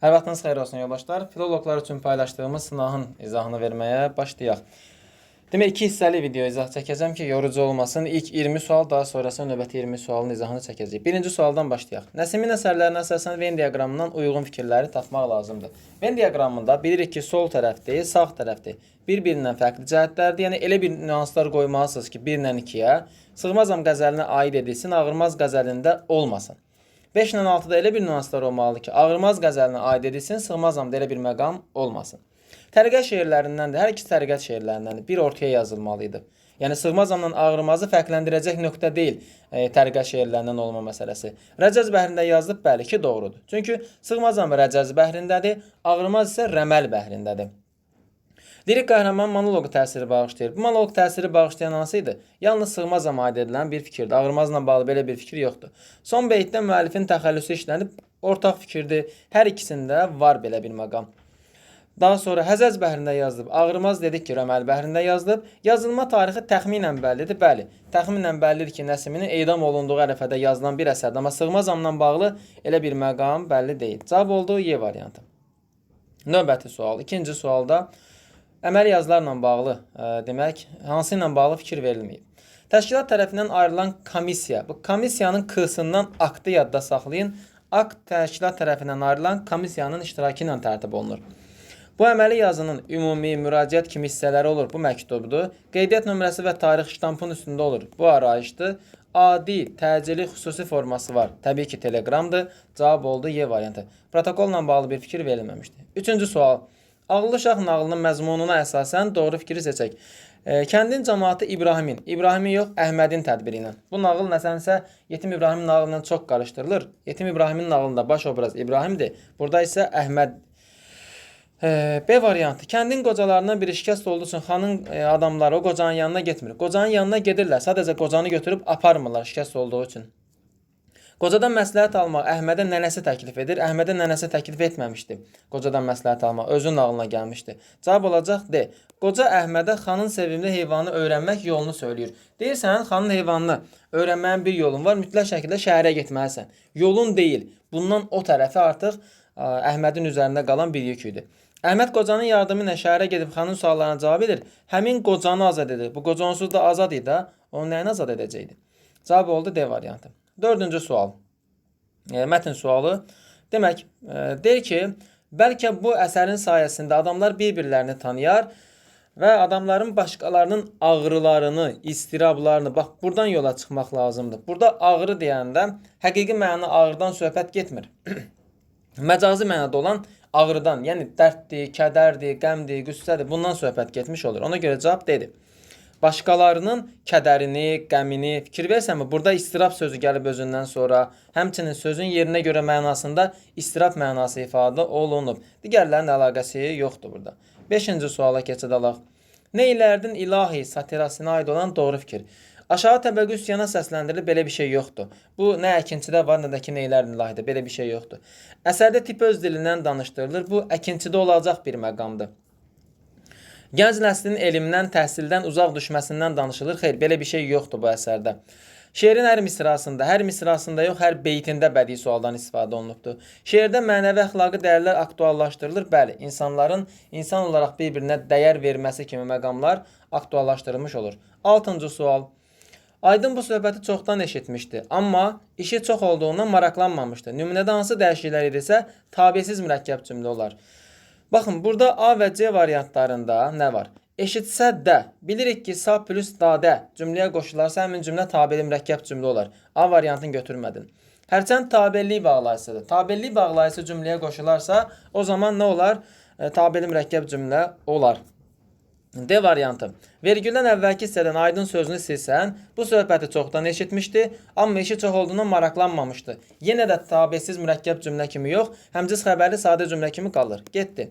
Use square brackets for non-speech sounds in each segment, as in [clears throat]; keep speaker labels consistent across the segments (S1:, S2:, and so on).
S1: Hər vaxtınız xeyir olsun yoldaşlar. Filoloqlar üçün paylaşdığımız sınavın izahını verməyə başlayaq. Demək iki hissəli video izah çəkəcəm ki, yorucu olmasın. İlk 20 sual, daha sonrası növbəti 20 sualın izahını çəkəcəyik. Birinci sualdan başlayaq. Nəsimin əsərlərinə əsasən Venn diaqramından uyğun fikirləri tapmaq lazımdır. Venn diaqramında bilirik ki, sol tərəf sağ tərəf deyil. Bir-birindən fərqli cəhətlərdir. Yəni elə bir nüanslar qoymalısınız ki, 1 ilə 2-yə Sığmazam qəzəlinə aid edilsin, Ağırmaz qəzəlində olmasın. 5 ilə 6-da elə bir nüanslar olmalıdır ki, Ağırmaz qəzəlinə aid edilsin, Sığmazamda elə bir məqam olmasın. Təriqət şeirlərindən də hər ikisi təriqət şeirlərindəndir. Bir ortaya yazılmalı idi. Yəni Sığmazamla Ağrımazı fərqləndirəcək nöqtə deyil e, təriqət şeirlərindən olma məsələsi. Rəcəz bəhrində yazılıb bəli ki, doğrudur. Çünki Sığmazam Rəcəz bəhrindədir, Ağrımaz isə Rəməl bəhrindədir. Lirik qəhrəman monoloqu təsiri bağışlayır. Bu monoloq təsiri bağışlayan hansı idi? Yalnız sığmazam aid edilən bir fikirdir. Ağırmazla bağlı belə bir fikir yoxdur. Son beytdə müəllifin təxəllüsü işlənib ortaq fikirdir. Hər ikisində var belə bir məqam. Daha sonra Həzəz bəhrində yazılıb. Ağrımaz dedik ki, Rəməl bəhrində yazılıb. Yazılma tarixi təxminən bəllidir. Bəli, təxminən bəllidir ki, Nəsiminin edam olunduğu ərəfədə yazılan bir əsərdir, amma sığmazamla bağlı elə bir məqam bəlli deyil. Cavab oldu Y variantı. Növbəti sual. İkinci sualda əməli yazılarla bağlı, ə, demək, hansı ilə bağlı fikir verilməyib. Təşkilat tərəfindən ayrılan komissiya. Bu komissiyanın k-sından aktı yadda saxlayın. Akt təşkilat tərəfindən ayrılan komissiyanın iştirakı ilə tərtib olunur. Bu əməli yazının ümumi müraciət kimi hissələri olur. Bu məktubdur. Qeydiyyat nömrəsi və tarix ştampın üstündə olur. Bu arayışdır. Adi, təcili, xüsusi forması var. Təbii ki, teleqramdır. Cavab oldu Y variantı. Protokolla bağlı bir fikir verilməmişdi. Üçüncü sual. Ağıllı şah nağılının məzmununa əsasən doğru fikri seçək. E, kəndin cəmaatı İbrahimin, İbrahimin yox, Əhmədin tədbiri ilə. Bu nağıl nəsənsə Yetim İbrahim nağılı ilə çox qarışdırılır. Yetim İbrahimin nağılında baş obraz İbrahimdir. Burada isə Əhməd Ee, B variantı. Kəndin qocalarından biri şikəst olduğu üçün xanın e, adamları o qocanın yanına getmir. Qocanın yanına gedirlər. Sadəcə qocanı götürüb aparmırlar şikəst olduğu üçün. Qocadan məsləhət almaq Əhmədə nənəsi təklif edir. Əhmədə nənəsi təklif etməmişdi. Qocadan məsləhət almaq özünün ağlına gəlmişdi. Cavab olacaq D. Qoca Əhmədə xanın sevimli heyvanı öyrənmək yolunu söyləyir. Deyirsən, xanın heyvanını öyrənməyin bir yolun var. Mütləq şəkildə şəhərə getməlisən. Yolun deyil. Bundan o tərəfi artıq Əhmədin üzərində qalan bir yük idi. Əhməd qocanın yardımı ilə şəhərə gedib xanın suallarına cavab edir. Həmin qocanı azad edir. Bu qoca onsuz da azad idi. ha? Onu nəyini azad edəcəkdi? Cavab oldu D variantı. Dördüncü sual. E, mətn sualı. Demək, e, deyir ki, bəlkə bu əsərin sayəsində adamlar bir-birlərini tanıyar və adamların başqalarının ağrılarını, istirablarını, bax buradan yola çıxmaq lazımdır. Burada ağrı deyəndə həqiqi mənada ağrıdan söhbət getmir. [clears throat] Məcazi mənada olan ağrıdan, yəni dərddir, kədərdir, qəmdir, qüssədir, bundan söhbət getmiş olur. Ona görə cavab dedi. Başqalarının kədərini, qəmini fikir versənmi? Burada istirab sözü gəlib özündən sonra, həmçinin sözün yerinə görə mənasında istirab mənası ifadə olunub. Digərlərinin əlaqəsi yoxdur burada. 5-ci suala keçid alaq. Neylərdin ilahi satirasına aid olan doğru fikir. Aşağı təbəqə üsyana səsləndirilib belə bir şey yoxdur. Bu nə əkinçidə var, nə də ki neylərdin ilahidə belə bir şey yoxdur. Əsərdə tip öz dilindən danışdırılır. Bu əkinçidə olacaq bir məqamdır. Gənc nəslin elmdən, təhsildən uzaq düşməsindən danışılır. Xeyr, belə bir şey yoxdur bu əsərdə. Şeirin hər misrasında, hər misrasında yox, hər beytində bədii sualdan istifadə olunubdur. Şeirdə mənəvi əxlaqi dəyərlər aktuallaşdırılır. Bəli, insanların insan olaraq bir-birinə dəyər verməsi kimi məqamlar aktuallaşdırılmış olur. 6-cı sual. Aydın bu söhbəti çoxdan eşitmişdi, amma işi çox olduğundan maraqlanmamışdı. Nümunədə hansı dəyişikliklər edirsə, tabesiz mürəkkəb cümlə olar. Baxın, burada A və C variantlarında nə var? Eşitsə də, bilirik ki, sa plus dadə cümləyə qoşularsa həmin cümlə tabeli mürəkkəb cümlə olar. A variantını götürmədin. Hərçənd tabellik bağlayıcısıdır. Tabellik bağlayıcısı cümləyə qoşularsa, o zaman nə olar? E, tabeli mürəkkəb cümlə olar. D variantı. Vergüldən əvvəlki hissədən aydın sözünü silsən, bu söhbəti çoxdan eşitmişdi, amma işi çox olduğundan maraqlanmamışdı. Yenə də tabesiz mürəkkəb cümlə kimi yox, həmciz xəbərli sadə cümlə kimi qalır. Getdi.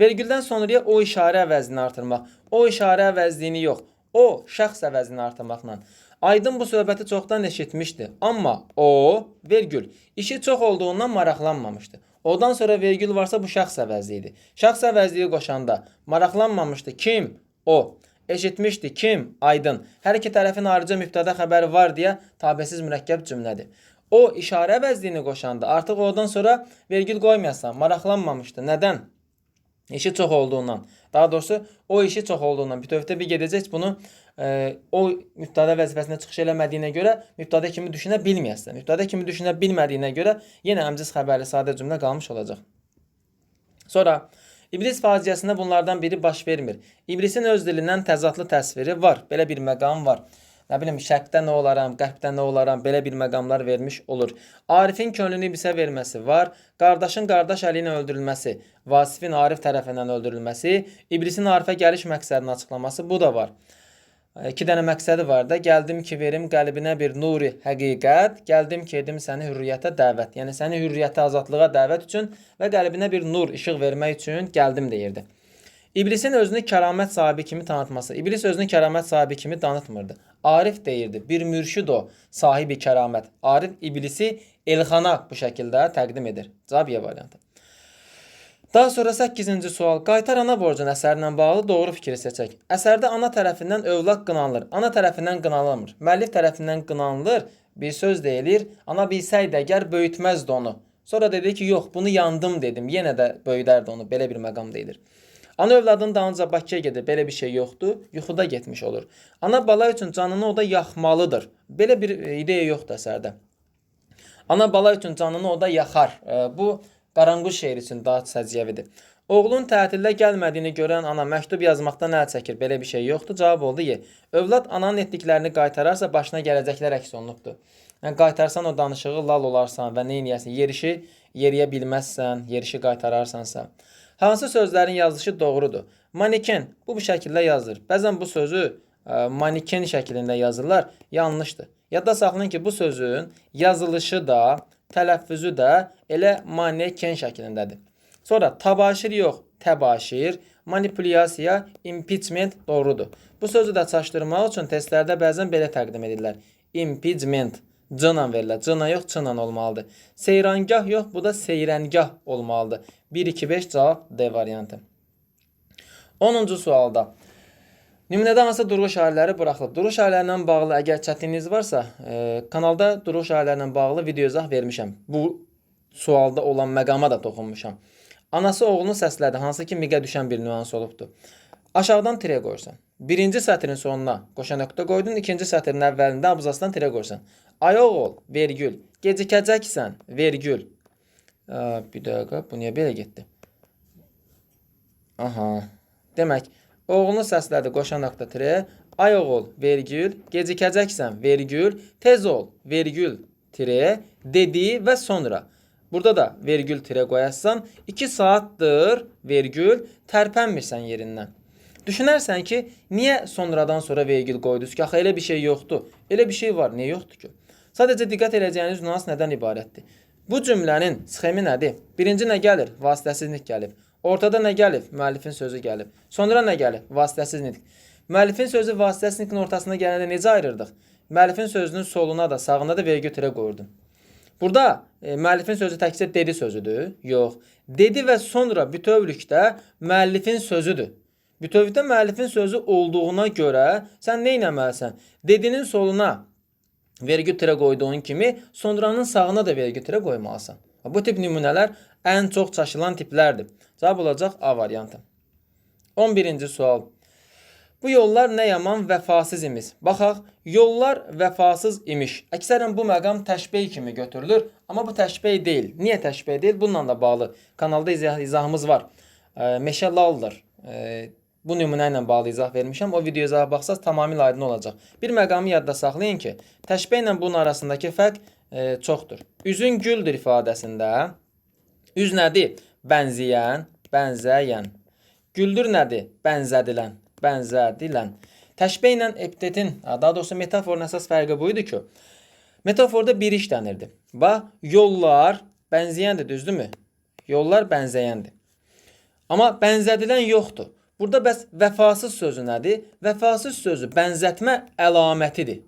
S1: Vergüldən sonraya o işarə əvəzini artırmaq. O işarə əvəzliyini yox, o şəxs əvəzini artırmaqla. Aydın bu söhbəti çoxdan eşitmişdi, amma o, vergül, işi çox olduğundan maraqlanmamışdı. Odan sonra vergül varsa bu şəxs əvəzliyi idi. Şəxs əvəzliyi qoşanda maraqlanmamışdı. Kim? O. Eşitmişdi. Kim? Aydın. Hər iki tərəfin ayrıca mübtəda xəbəri var deyə tabesiz mürəkkəb cümlədir. O işarə əvəzliyini qoşanda artıq oradan sonra vergül qoymayasan. Maraqlanmamışdı. Nədən? İşi çox olduğundan. Daha doğrusu o işi çox olduğundan. Bütövdə bir gedəcək bunu o mübtəda vəzifəsinə çıxış eləmədiyinə görə mübtəda kimi düşünə bilməyəsən. Mübtəda kimi düşünə bilmədiyinə görə yenə əmciz xəbərli sadə cümlə qalmış olacaq. Sonra İblis faciəsində bunlardan biri baş vermir. İblisin öz dilindən təzadlı təsviri var. Belə bir məqam var. Nə bilim, şərqdə nə olaram, qərbdə nə olaram, belə bir məqamlar vermiş olur. Arifin könlünü iblisə verməsi var. Qardaşın qardaş əli ilə öldürülməsi, Vasifin Arif tərəfindən öldürülməsi, iblisin Arifə gəliş məqsədini açıqlaması bu da var. İki dənə məqsədi var da. Gəldim ki, verim qəlbinə bir nuri həqiqət, gəldim ki, edim səni hürriyyətə dəvət. Yəni səni hürriyyətə, azadlığa dəvət üçün və qəlbinə bir nur, işıq vermək üçün gəldim deyirdi. İblisin özünü kəramət sahibi kimi tanıtması. İblis özünü kəramət sahibi kimi tanıtmırdı. Arif deyirdi. Bir mürşid o, sahibi kəramət. Arif iblisi Elxana bu şəkildə təqdim edir. Cavab variantı. Daha sonra 8-ci sual. Qaytar ana borcun əsərlə bağlı doğru fikri seçək. Əsərdə ana tərəfindən övlad qınanılır. Ana tərəfindən qınanılmır. Müəllif tərəfindən qınanılır. Bir söz deyilir. Ana bilsəydi əgər böyütməzdi onu. Sonra dedi ki, yox, bunu yandım dedim. Yenə də böyüdərdi onu. Belə bir məqam deyilir. Ana övladın dalınca Bakıya gedir. Belə bir şey yoxdur. Yuxuda getmiş olur. Ana bala üçün canını o da yaxmalıdır. Belə bir e, ideya yoxdur əsərdə. Ana bala üçün canını o da yaxar. E, Bu Qaranquş şeiri üçün daha səciyyəvidir. Oğlun tətildə gəlmədiyini görən ana məktub yazmaqdan əl çəkir. Belə bir şey yoxdur. Cavab oldu Y. Övlad ananın etdiklərini qaytararsa başına gələcəklər əks olunubdur. Yəni qaytarsan o danışığı lal olarsan və nə edərsən? Yerişi yeriyə bilməzsən, yerişi qaytararsansa. Hansı sözlərin yazılışı doğrudur? Maneken bu bu şəkildə yazılır. Bəzən bu sözü ə, maneken şəklində yazırlar. Yanlışdır. Yadda saxlayın ki, bu sözün yazılışı da, tələffüzü də elə maneken şəklindədir. Sonra tabaşir yox, təbaşir, manipulyasiya, impeachment doğrudur. Bu sözü də çaşdırmaq üçün testlərdə bəzən belə təqdim edirlər. Impeachment C ilə verirlər. C ilə yox, ilə olmalıdır. Seyrangah yox, bu da seyrəngah olmalıdır. 1 2 5 cavab D variantı. 10-cu sualda Nümunədə hansı durğu şairləri buraxılıb? Durğu şairlərlə bağlı əgər çətinliyiniz varsa, e, kanalda durğu şairlərlə bağlı video izah vermişəm. Bu sualda olan məqama da toxunmuşam. Anası oğlunu səslədi, hansı ki miqə düşən bir nüans olubdur. Aşağıdan tire qoyursan. Birinci sətrin sonuna qoşa nöqtə qoydun, ikinci sətrin əvvəlində abzasdan tire qoyursan. Ay oğul, vergül, gecikəcəksən, vergül. Aa, bir dəqiqə, bu niyə belə getdi? Aha. Demək, oğlunu səslədi qoşa nöqtə tire. Ay oğul, vergül, gecikəcəksən, vergül, tez ol, vergül, tire, dedi və sonra. Burada da vergül tire qoyarsan, 2 saatdır vergül tərpənmirsən yerindən. Düşünərsən ki, niyə sonradan sonra vergül qoydunuz ki? Axı elə bir şey yoxdur. Elə bir şey var, niyə yoxdur ki? Sadəcə diqqət edəcəyiniz nüans nədən ibarətdir? Bu cümlənin sxemi nədir? Birinci nə gəlir? Vasitəsizlik gəlib. Ortada nə gəlib? Müəllifin sözü gəlib. Sonra nə gəlib? Vasitəsiz nitq. Müəllifin sözü vasitəsiz nitqin ortasına gələndə necə ayırırdıq? Müəllifin sözünün soluna da, sağına da vergül tire qoyurdum. Burada e, müəllifin sözü təkcə dedi sözüdür? Yox. Dedi və sonra bütövlükdə müəllifin sözüdür. Bütövlükdə müəllifin sözü olduğuna görə sən nə etməlisən? Dedinin soluna vergi tire qoyduğun kimi sonranın sağına da vergi tire qoymalısan. Bu tip nümunələr ən çox çaşılan tiplərdir. Cavab olacaq A variantı. 11-ci sual. Bu yollar nə yaman vəfasız imiş. Baxaq, yollar vəfasız imiş. Əksərən bu məqam təşbeh kimi götürülür, amma bu təşbeh deyil. Niyə təşbeh deyil? Bununla da bağlı kanalda izah izahımız var. E, meşə laldır. E, bu nümunə ilə bağlı izah vermişəm. O videoya baxsaz tamamilə aydın olacaq. Bir məqamı yadda saxlayın ki, təşbeh ilə bunun arasındakı fərq e, çoxdur. Üzün güldür ifadəsində üz nədir? Bənzəyən, bənzəyən. Güldür nədir? Bənzədilən, bənzədilən. Təşbeh ilə epitetin, daha doğrusu metaforun əsas fərqi bu idi ki, metaforda bir iş dənirdi. Bax, yollar bənzəyəndir, düzdürmü? Yollar bənzəyəndir. Amma bənzədilən yoxdur. Burada bəs vəfasız sözü nədir? Vəfasız sözü bənzətmə əlamətidir.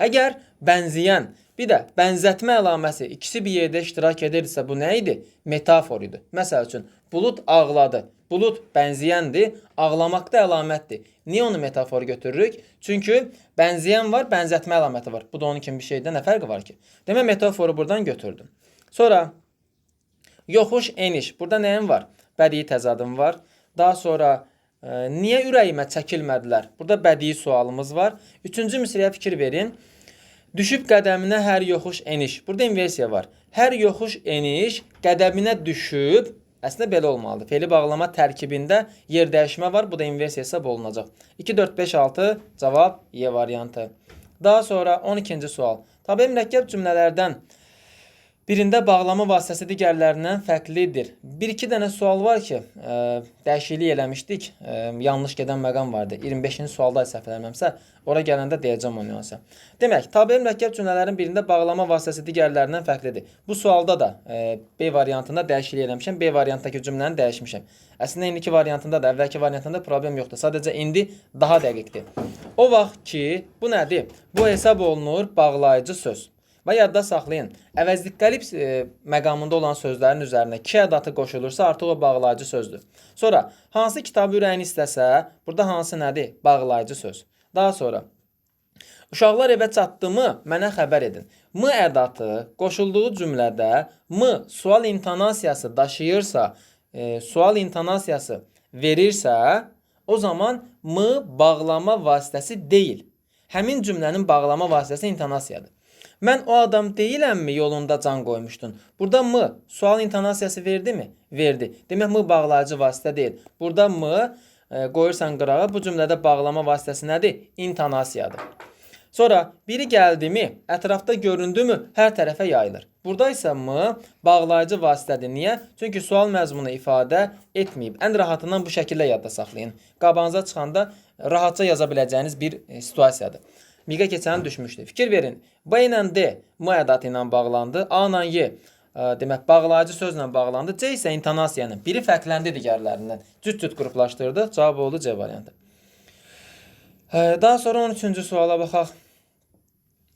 S1: Əgər bənzəyən, bir də bənzətmə əlaməsi ikisi bir yerdə iştirak edirsə bu nə idi? Metafor idi. Məsəl üçün bulut ağladı. Bulut bənzəyəndir, ağlamaq da əlamətdir. Niyə onu metafor götürürük? Çünki bənzəyən var, bənzətmə əlaməti var. Bu da onun kimi bir şeydə nə fərqi var ki? Demək metaforu buradan götürdüm. Sonra yoxuş eniş. Burada nəyim var? Bədii təzadım var. Daha sonra e, niyə ürəyimə çəkilmədilər? Burada bədii sualımız var. Üçüncü misrəyə fikir verin. Düşüb qədəminə hər yoxuş eniş. Burada inversiya var. Hər yoxuş eniş qədəminə düşüb Əslində belə olmalıdır. Feli bağlama tərkibində yer dəyişmə var. Bu da inversiya hesab olunacaq. 2 4 5 6 cavab Y variantı. Daha sonra 12-ci sual. Tabi mürəkkəb cümlələrdən birində bağlama vasitəsi digərlərindən fərqlidir. 1-2 dənə sual var ki, ə, dəyişiklik eləmişdik. Ə, yanlış gedən məqam vardı. 25-ci sualda səhv eləmirəmsə, ora gələndə deyəcəm o nüansı. Demək, tabi mürəkkəb cümlələrin birində bağlama vasitəsi digərlərindən fərqlidir. Bu sualda da ə, B variantında dəyişiklik eləmişəm. B variantdakı cümləni dəyişmişəm. Əslində indiki variantında da, əvvəlki variantında problem yoxdur. Sadəcə indi daha dəqiqdir. O vaxt ki, bu nədir? Bu hesab olunur bağlayıcı söz. Və yadda saxlayın. Əvəzlikləri e, məqamında olan sözlərin üzərinə ki ədatı qoşulursa, artıq o bağlayıcı sözdür. Sonra hansı kitabı ürəyin istəsə, burada hansı nədir? Bağlayıcı söz. Daha sonra Uşaqlar evə çatdımı mənə xəbər edin. M ədatı qoşulduğu cümlədə M sual intonasiyası daşıyırsa, e, sual intonasiyası verirsə, o zaman M bağlama vasitəsi deyil. Həmin cümlənin bağlama vasitəsi intonasiyadır. Mən o adam deyiləmmi yolunda can qoymuşdun? Burada M sual intonasiyası verdi mi? Verdi. Demək M bağlayıcı vasitə deyil. Burada M e, qoyursan qırağa bu cümlədə bağlama vasitəsi nədir? İntonasiyadır. Sonra biri gəldimi, ətrafda göründümü hər tərəfə yayılır. Burada isə M bağlayıcı vasitədir. Niyə? Çünki sual məzmunu ifadə etməyib. Ən rahatından bu şəkildə yadda saxlayın. Qabağınıza çıxanda rahatca yaza biləcəyiniz bir e, situasiyadır. Miqə keçəni düşmüşdü. Fikir verin. B ilə D M ilə bağlandı. A ilə Y ə, demək bağlayıcı sözlə bağlandı. C isə intonasiya ilə. Biri fərqləndi digərlərindən. Cüt-cüt qruplaşdırdı. Cavab oldu C variantı. Ə, Daha sonra 13-cü suala baxaq.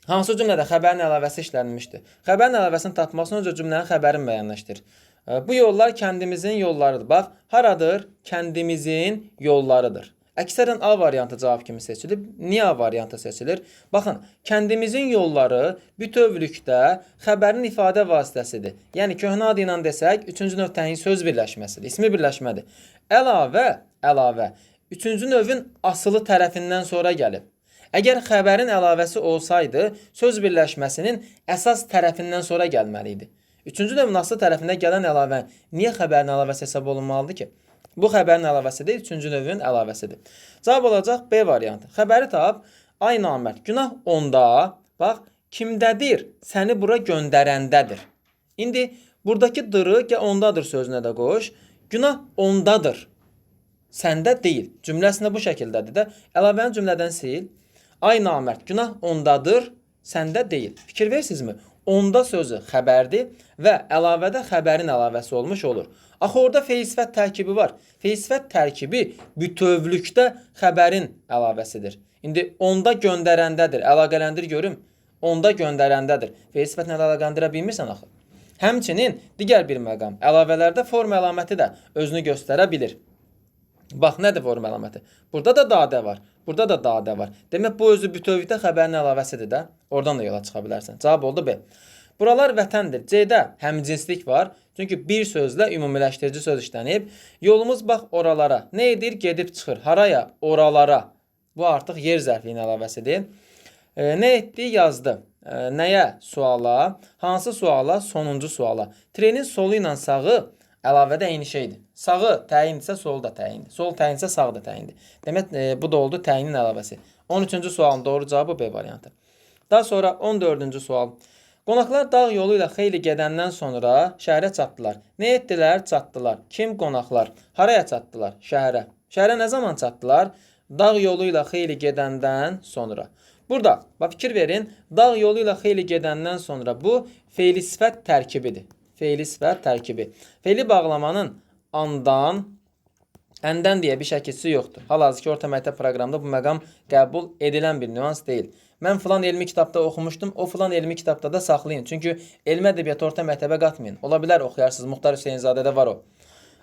S1: Hansı cümlədə xəbərin əlavəsi işlənilmişdir? Xəbərin əlavəsini tapmaq üçün öncə cümlənin xəbərini müəyyənləşdir. Ə, Bu yollar kəndimizin yollarıdır. Bax, haradır? Kəndimizin yollarıdır. Əksərən A variantı cavab kimi seçilib. Niyə A variantı seçilir? Baxın, kəndimizin yolları bütövlükdə xəbərin ifadə vasitəsidir. Yəni köhnə adı ilə desək, üçüncü növ təyin söz birləşməsidir, ismi birləşmədir. Əlavə, əlavə üçüncü növün asılı tərəfindən sonra gəlib. Əgər xəbərin əlavəsi olsaydı, söz birləşməsinin əsas tərəfindən sonra gəlməli idi. Üçüncü növün asılı tərəfində gələn əlavə niyə xəbərin əlavəsi hesab olunmalıdır ki? Bu xəbərin əlavəsidir, üçüncü növün əlavəsidir. Cavab olacaq B variantı. Xəbəri tap, ay namərd, günah onda, bax, kimdədir? Səni bura göndərəndədir. İndi buradakı dırı gəl ondadır sözünə də qoş. Günah ondadır. Səndə deyil. Cümləsində bu şəkildədir də. Əlavəni cümlədən sil. Ay namərd, günah ondadır, səndə deyil. Fikir versinizmi? Onda sözü xəbərdir və əlavədə xəbərin əlavəsi olmuş olur. Axı orada feil sifət tərkibi var. Feil sifət tərkibi bütövlükdə xəbərin əlavəsidir. İndi onda göndərəndədir. Əlaqələndir görüm. Onda göndərəndədir. Feil sifətlə əlaqələndirə bilmirsən axı. Həmçinin digər bir məqam, əlavələrdə form əlaməti də özünü göstərə bilir. Bax nədir form əlaməti? Burada da dadə var. Burada da dadə var. Demək bu özü bütövlükdə xəbərin əlavəsidir də. Oradan da yola çıxa bilərsən. Cavab oldu B. Buralar vətəndir. C-də həmcinslik var. Çünki bir sözlə ümumiləşdirici söz işlənib. Yolumuz bax oralara. Nə edir? Gedib çıxır. Haraya? Oralara. Bu artıq yer zərfliyinin əlavəsidir. E, nə etdi? Yazdı. E, nəyə? Suala. Hansı suala? Sonuncu suala. Trenin solu ilə sağı əlavədə eyni şeydir. Sağı təyindirsə sol da təyindir. Sol təyindirsə sağ da təyindir. Demək e, bu da oldu təyinin əlavəsi. 13-cü sualın doğru cavabı B variantı. Daha sonra 14-cü sual. Qonaqlar dağ yolu ilə xeyli gedəndən sonra şəhərə çatdılar. Nə etdilər? Çatdılar. Kim qonaqlar? Haraya çatdılar? Şəhərə. Şəhərə nə zaman çatdılar? Dağ yolu ilə xeyli gedəndən sonra. Burada bax fikir verin. Dağ yolu ilə xeyli gedəndən sonra bu feili sifət tərkibidir. Feili sifət tərkibi. Feili bağlamanın andan əndən deyə bir şəkilçisi yoxdur. Hal-hazırki orta məktəb proqramında bu məqam qəbul edilən bir nüans deyil. Mən filan elmi kitabda oxumuşdum, o filan elmi kitabda da saxlayın. Çünki elmi ədəbiyyatı orta məktəbə qatmayın. Ola bilər oxuyarsınız. Muxtar Hüseynzadədə var o.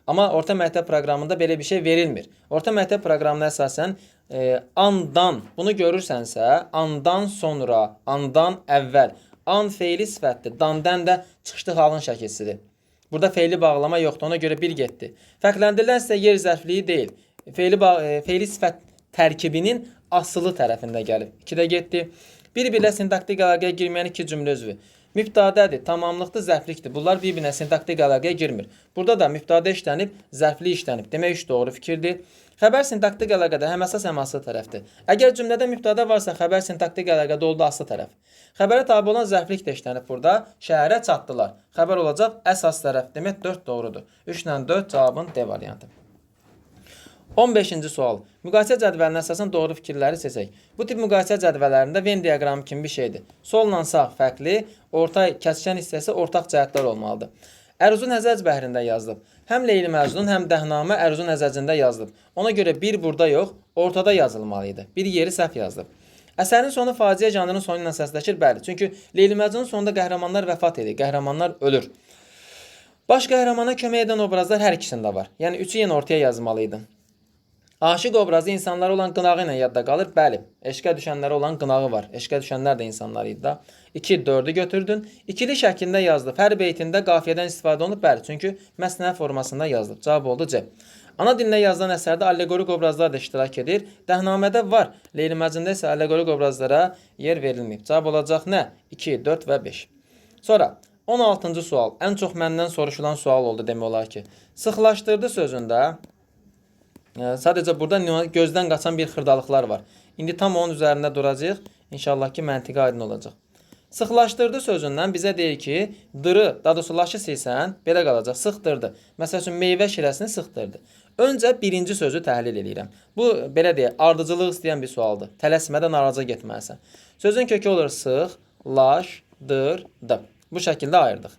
S1: Amma orta məktəb proqramında belə bir şey verilmir. Orta məktəb proqramına əsasən e, andan bunu görürsənsə, andan sonra, andan əvvəl, an feili sifətdir. Dandan da çıxışlı halın şəkilsidir. Burada feili bağlama yoxdur. Ona görə bir getdi. Fərqləndirilən isə yer zərfliyi deyil. Feili e, feili sifət tərkibinin asılı tərəfində gəlib. 2-də getdi. Bir-birlə sintaktik əlaqəyə girməyən iki cümlə üzvü. Mübtədədir, tamamlıqdır, zərflikdir. Bunlar bir-birinə sintaktik əlaqəyə girmir. Burada da mübtədə işlənib, zərfli işlənib. Demək üç doğru fikirdir. Xəbər sintaktik əlaqədə həm əsas həm asılı tərəfdir. Əgər cümlədə mübtədə varsa, xəbər sintaktik əlaqədə oldu asılı tərəf. Xəbərə tabe olan zərflik də işlənib burada. Şəhərə çatdılar. Xəbər olacaq əsas tərəf. Demək 4 doğrudur. 3 ilə 4 cavabın D variantı. 15-ci sual. Müqayisə cədvəlinə əsasən doğru fikirləri seçək. Bu tip müqayisə cədvəllərində Venn diaqramı kimi bir şeydir. Solla sağ fərqli, orta kəskin hissəsi ortaq cəhətlər olmalıdır. Əruzun Həzəc bəhrində yazılıb. Həm Leyli Məcnun, həm Dəhnamə Əruzun Həzəcində yazılıb. Ona görə bir burada yox, ortada yazılmalı idi. Bir yeri səhv yazılıb. Əsərin sonu faciə janrının sonu ilə səsləşir, bəli. Çünki Leyli Məcnunun sonunda qəhrəmanlar vəfat edir, qəhrəmanlar ölür. Baş qəhrəmana kömək edən obrazlar hər ikisində var. Yəni üçü yenə ortaya yazmalı idi. Aşiq obrazı insanlara olan qınağı ilə yadda qalır. Bəli, eşqə düşənlərə olan qınağı var. Eşqə düşənlər də insanlar idi da. 2 4-ü götürdün. İkili şəklində yazdıb. Hər beytində qafiyədən istifadə olunub. Bəli, çünki məsnə formasında yazılıb. Cavab oldu C. Ana dilində yazılan əsərdə allegorik obrazlar da iştirak edir. Dəhnamədə var. Leyli Məcnunda isə allegorik obrazlara yer verilməyib. Cavab olacaq nə? 2, 4 və 5. Sonra 16-cı sual. Ən çox məndən soruşulan sual oldu demək olar ki. Sıxlaşdırdı sözündə Sadəcə burada gözdən qaçan bir xırdalıqlar var. İndi tam onun üzərində duracağıq. İnşallah ki, məntiqi aydın olacaq. Sıxlaşdırdı sözündən bizə deyir ki, dırı, doğrusu laşı silsən, belə qalacaq. Sıxdırdı. Məsəl üçün meyvə şirəsini sıxdırdı. Öncə birinci sözü təhlil edirəm. Bu belə deyək, ardıcıllıq istəyən bir sualdır. Tələsmədən araca getməlisən. Sözün kökü olur sıx, laş, dır, dı. Bu şəkildə ayırdıq.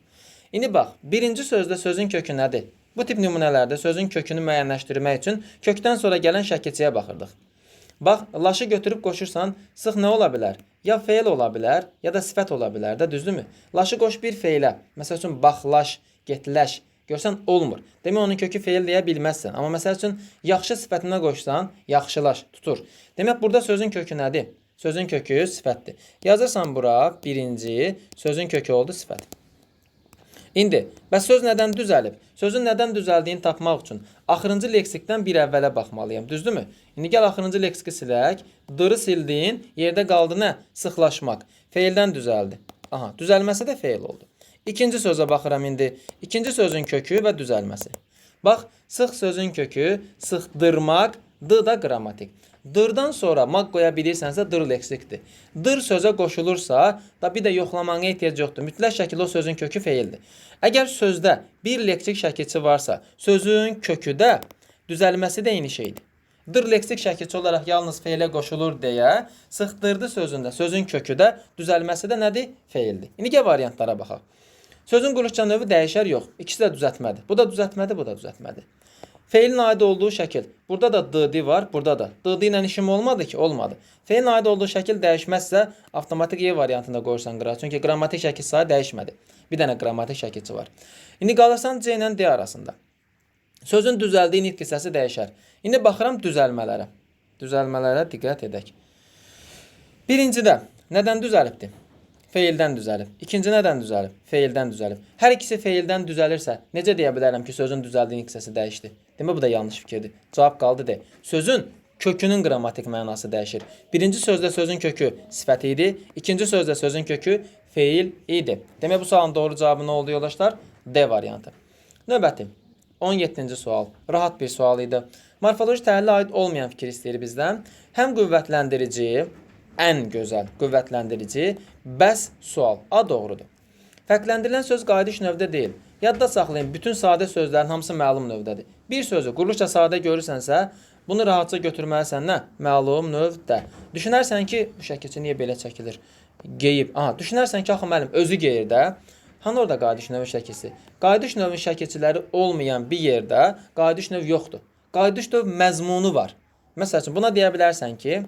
S1: İndi bax, birinci sözdə sözün kökü nədir? Bu tip nümunələrdə sözün kökünü müəyyənləşdirmək üçün kökdən sonra gələn şəkilçiyə baxırdıq. Bax, laşı götürüb qoşursan, sıx nə ola bilər? Ya feil ola bilər, ya da sifət ola bilər də, düzdürmü? Laşı qoş bir feilə. Məsəl üçün baxlaş, getləş. Görsən olmur. Demək onun kökü feil deyə bilməzsən. Amma məsəl üçün yaxşı sifətinə qoşsan, yaxşılaş, tutur. Demək burada sözün kökü nədir? Sözün kökü sifətdir. Yazırsan bura birinci, sözün kökü oldu sifət. İndi, bəs söz nədən düzəlib? Sözün nədən düzəldiyini tapmaq üçün axırıncı leksikdən bir əvvələ baxmalıyam, düzdürmü? İndi gəl axırıncı leksiki silək. Dırı sildin, yerdə qaldı nə? Sıxlaşmaq. Feildən düzəldi. Aha, düzəlməsi də feil oldu. İkinci sözə baxıram indi. İkinci sözün kökü və düzəlməsi. Bax, sıx sözün kökü, sıxdırmaq, d da qrammatik. Dırdan sonra maq qoya bilirsənsə dır leksikdir. Dır sözə qoşulursa, da bir də yoxlamağına ehtiyac yoxdur. Mütləq şəkildə o sözün kökü feildir. Əgər sözdə bir leksik şəkilçi varsa, sözün kökü də düzəlməsi də eyni şeydir. Dır leksik şəkilçi olaraq yalnız feilə qoşulur deyə sıxdırdı sözündə sözün kökü də düzəlməsi də nədir? Feildir. İndi gəl variantlara baxaq. Sözün quruluşca növü dəyişər yox. İkisi də düzəltmədir. Bu da düzəltmədir, bu da düzəltmədir. Feilin aid olduğu şəkil. Burada da dd var, burada da. dd ilə işim olmadı ki, olmadı. Feilin aid olduğu şəkil dəyişməzsə, avtomatik Y variantında qoyursan qıra. Çünki qrammatik şəkil sayı dəyişmədi. Bir dənə qrammatik şəkilçi var. İndi qalırsan C ilə D arasında. Sözün düzəldiyi nitq hissəsi dəyişər. İndi baxıram düzəlmələrə. Düzəlmələrə diqqət edək. Birincidə nədən düzəlibdir? Feildən düzəlib. İkinci nədən düzəlib? Feildən düzəlib. Hər ikisi feildən düzəlirsə, necə deyə bilərəm ki, sözün düzəldiyi hissəsi dəyişdi? Demə bu da yanlış fikirdir. Cavab qaldı de. Sözün kökünün qrammatik mənası dəyişir. Birinci sözdə sözün kökü sifət idi, ikinci sözdə sözün kökü feil idi. Demək bu sualın doğru cavabı nə oldu yoldaşlar? D variantı. Növbəti 17-ci sual. Rahat bir sual idi. Morfoloji təhlilə aid olmayan fikir istəyir bizdən. Həm qüvvətləndirici, ən gözəl qüvvətləndirici, bəs sual. A doğrudur. Fərqləndirilən söz qayıdış növdə deyil. Yadda saxlayın, bütün sadə sözlərin hamısı məlum növdədir. Bir sözü quruluşca sadə görürsənsə, bunu rahatca götürməlisən nə? Məlum növdə. Düşünərsən ki, bu şəkilçi niyə belə çəkilir? Geyib. Aha, düşünərsən ki, axı müəllim özü geyir də. Hani orada qayıdış növü şəkilsi? Qayıdış növünün şəkilçiləri olmayan bir yerdə qayıdış növ yoxdur. Qayıdış növ məzmunu var. Məsəl buna deyə bilərsən ki,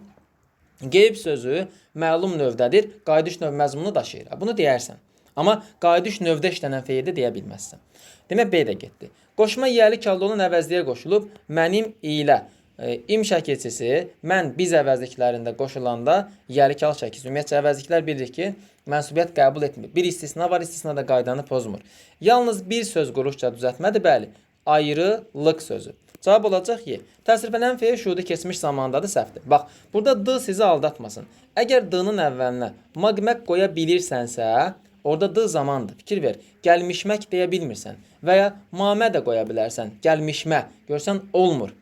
S1: Qeyb sözü məlum növdədir, qayıdış növ məzmununu daşıyır. Bunu deyərsən. Amma qayıdış növdə işlənən feildə deyə bilməzsən. Demək B də getdi. Qoşma yiyəlik halda olan əvəzliyə qoşulub mənim ilə e, im şəkilçisi mən biz əvəzliklərində qoşulanda yiyəlik hal şəkilçisi. Ümumiyyətcə əvəzliklər bilirik ki, mənsubiyyət qəbul etmir. Bir istisna var, istisna da qaydanı pozmur. Yalnız bir söz quruşca düzəltmədir, bəli. Ayrılıq sözü. Cavab olacaq Y. Təsriflənən feil şuuru keçmiş zamandadır, səhvdir. Bax, burada D sizi aldatmasın. Əgər D-nın əvvəlinə maqmək qoya bilirsənsə, orada D zamandır. Fikir ver. Gəlmişmək deyə bilmirsən və ya mamə də qoya bilərsən. Gəlmişmə. Görsən olmur.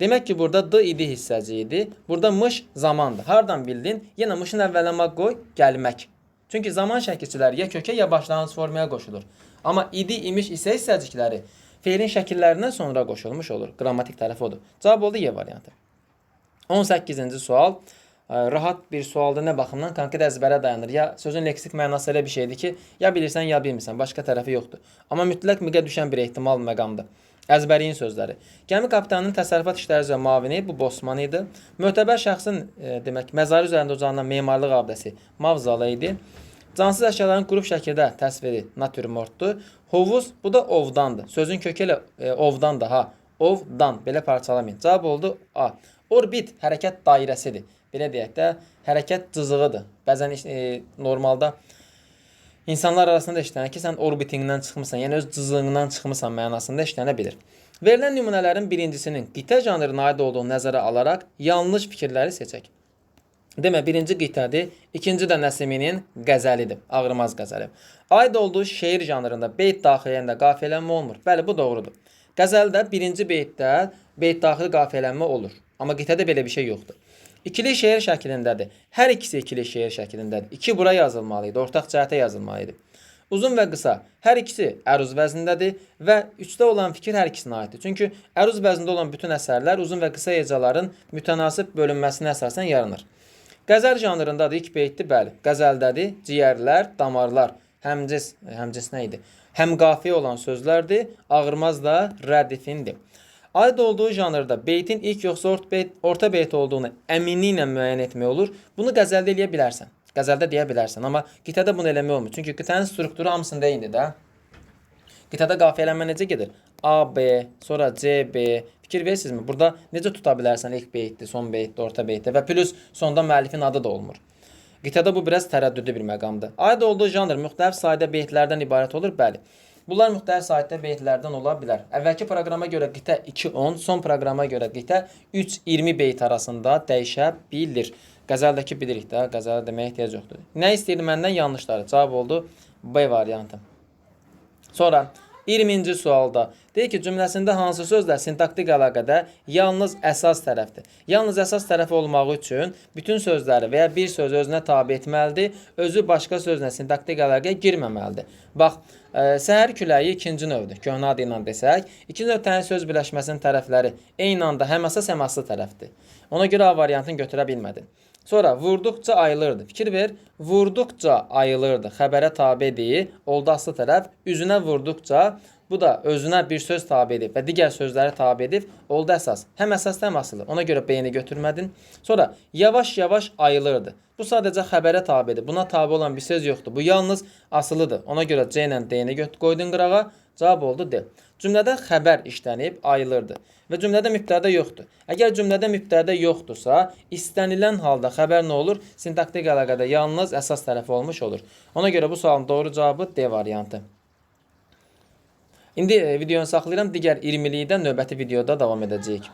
S1: Demək ki, burada D idi hissəci idi. Burada mış zamandır. Hardan bildin? Yenə mışın əvvəlinə maq qoy, gəlmək. Çünki zaman şəkilçiləri ya kökə ya başlanğıc formaya qoşulur. Amma idi, imiş isə hissəcikləri feilin şəkillərindən sonra qoşulmuş olur. Qrammatik tərəfi odur. Cavab oldu Y variantı. 18-ci sual ə, rahat bir sualdır. Nə baxımdan? Konkret əzbərə dayanır. Ya sözün leksik mənası elə bir şeydir ki, ya bilirsən, ya bilmirsən. Başqa tərəfi yoxdur. Amma mütləq miqə düşən bir ehtimal məqamdır. Əzbəriyin sözləri. Gəmi kapitanının təsərrüfat işləri üzrə müavini bu Bosman idi. Mötəbər şəxsin e, demək məzarı üzərində uzanan memarlıq abidəsi Mavzala idi. Cansız əşyaların qrup şəkildə təsviri natürmortdur. Hovuz bu da ovdandır. Sözün kökü elə e, ovdan da ha. Ovdan belə parçalamayın. Cavab oldu A. Orbit hərəkət dairəsidir. Belə deyək də hərəkət cızığıdır. Bəzən e, normalda insanlar arasında işlənir ki, sən orbitindən çıxmısan, yəni öz cızığından çıxmısan mənasında işlənə bilir. Verilən nümunələrin birincisinin qitə janrına aid olduğunu nəzərə alaraq yanlış fikirləri seçək. Demə birinci qitədir, ikinci də Nəsiminin qəzəlidir, Ağrımaz qəzəli. Aid olduğu şeir janrında beyt daxilində qafiyələnmə olmur. Bəli, bu doğrudur. Qəzəldə birinci beytdə beyt daxili qafiyələnmə olur. Amma qitədə belə bir şey yoxdur. İkili şeir şəklindədir. Hər ikisi ikili şeir şəklindədir. İki bura yazılmalı idi, ortaq cəhətə yazılmalı idi. Uzun və qısa hər ikisi əruz vəznindədir və üçdə olan fikir hər ikisinə aiddir. Çünki əruz vəznində olan bütün əsərlər uzun və qısa hecaların mütənasib bölünməsinə əsasən yaranır. Qəzəl janrındadır ilk beytdir, bəli. Qəzəldədir ciyərlər, damarlar, həmcis, həmcis nə idi? Həmqafiyə olan sözlərdir. Ağırmaz da rədifindir. Aid olduğu janrda beytin ilk yoxsa orta beyt, orta beyt olduğunu əminliklə müəyyən etmək olur. Bunu qəzəldə eləyə bilərsən. Qəzəldə deyə bilərsən, amma qitədə bunu eləmək olmur. Çünki qitənin strukturu hamısında eynidir də. Qitədə qafiyələnmə necə gedir? A, B, sonra C, B. Fikir verirsinizmi? Burada necə tuta bilərsən ilk beytdə, son beytdə, orta beytdə və plus sonda müəllifin adı da olmur. Qitədə bu biraz tərəddüdlü bir məqamdır. Aid olduğu janr müxtəlif sayda beytlərdən ibarət olur, bəli. Bunlar müxtəlif sayda beytlərdən ola bilər. Əvvəlki proqrama görə qitə 2-10, son proqrama görə qitə 3-20 beyt arasında dəyişə bilir. Qəzəldəki bilirik də, qəzələ deməyə ehtiyac yoxdur. Nə istəyirdi məndən yanlışları? Cavab oldu B variantı. Sonra 20-ci sualda deyir ki, cümləsində hansı sözlər sintaktik əlaqədə yalnız əsas tərəfdir. Yalnız əsas tərəf olmağı üçün bütün sözləri və ya bir söz özünə tabe etməlidir, özü başqa sözlə sintaktik əlaqəyə girməməlidir. Bax, ə, səhər küləyi ikinci növdür. Köhnə adı ilə desək, ikinci növ təni söz birləşməsinin tərəfləri eyni anda həm əsas həm aslı tərəfdir. Ona görə A variantını götürə bilmədin. Sonra vurduqca ayılırdı. Fikir ver. Vurduqca ayılırdı. Xəbərə tabedir. Oldu aslı tərəf. Üzünə vurduqca bu da özünə bir söz tabe edib və digər sözləri tabe edib. Oldu əsas. Həm əsas həm asılı. Ona görə B-ni götürmədin. Sonra yavaş-yavaş ayılırdı. Bu sadəcə xəbərə tabedir. Buna tabe olan bir söz yoxdur. Bu yalnız asılıdır. Ona görə C ilə D-ni qoydun qırağa. Cavab oldu D. Cümlədə xəbər işlənib ayılırdı və cümlədə mübtədə yoxdur. Əgər cümlədə mübtədə yoxdursa, istənilən halda xəbər nə olur? Sintaktik əlaqədə yalnız əsas tərəfi olmuş olur. Ona görə bu sualın doğru cavabı D variantı. İndi e, videonu saxlayıram. Digər 20-likdə növbəti videoda davam edəcəyik.